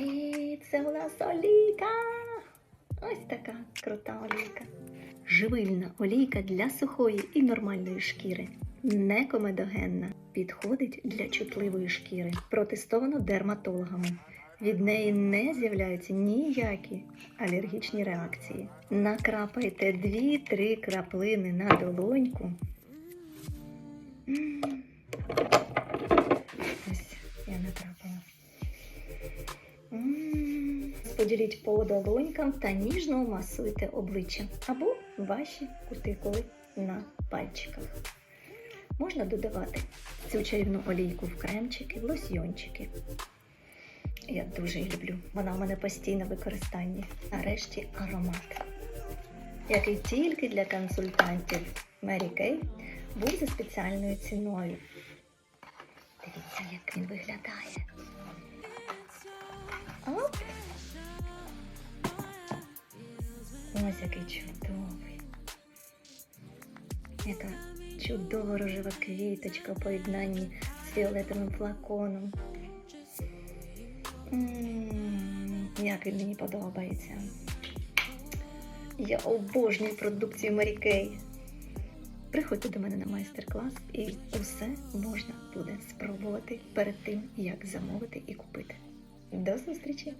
І це у нас олійка. Ось така крута олійка. Живильна олійка для сухої і нормальної шкіри. Не комедогенна. Підходить для чутливої шкіри. Протестовано дерматологами. Від неї не з'являються ніякі алергічні реакції. Накрапайте 2-3 краплини на долоньку. М. Поділіть по долонькам та ніжно масуйте обличчя або ваші кутикули на пальчиках. Можна додавати цю чарівну олійку в кремчики, в лосьйончики. Я дуже її люблю. Вона у мене постійно в використанні. Нарешті аромат, який тільки для консультантів Мері Кей був за спеціальною ціною. Дивіться, як він виглядає. Ось який чудовий. Яка чудова рожева квіточка у поєднанні з фіолетовим флаконом. М, Як він мені подобається. Я обожнюю продукцію Kay. Приходьте до мене на майстер-клас і усе можна буде спробувати перед тим, як замовити і купити. До зустрічі!